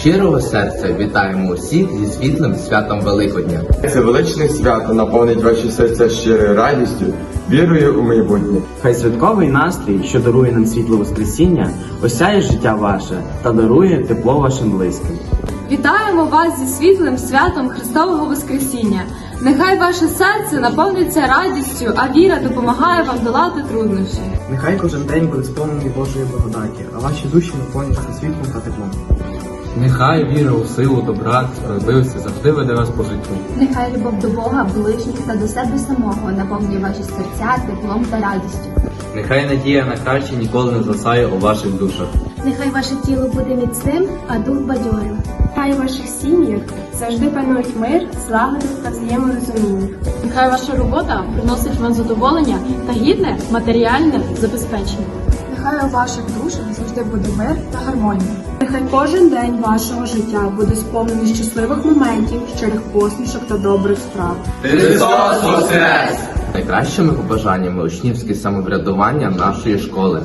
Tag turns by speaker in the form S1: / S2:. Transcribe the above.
S1: щирого серця вітаємо усіх зі світлим святом Великодня.
S2: Це величне свято наповнить ваші серця щирою радістю, вірою у майбутнє.
S3: Хай святковий настрій, що дарує нам світло Воскресіння, осяє життя ваше та дарує тепло вашим близьким.
S4: Вітаємо вас зі світлим святом Христового Воскресіння. Нехай ваше серце наповниться радістю, а віра допомагає вам долати труднощі.
S5: Нехай кожен день буде сповнений Божої благодаті, а ваші душі наповняться світлом та теплом.
S6: Нехай віра у силу добра, справедливості завжди веде вас по життю.
S7: Нехай любов до Бога, ближніх та до себе самого наповнює ваші серця теплом та радістю.
S6: Нехай надія на краще ніколи не засає у ваших душах.
S8: Нехай ваше тіло буде міцним, а дух бадьорим. Хай у ваших сім'ях завжди панують мир, злагода та взаєморозуміння.
S4: Нехай ваша робота приносить вам задоволення та гідне матеріальне забезпечення.
S9: Нехай у ваших душах завжди буде мир та гармонія.
S10: Нехай кожен день вашого життя буде сповнений щасливих моментів, щирих посмішок та добрих справ.
S1: Найкращими побажаннями учнівське самоврядування нашої школи.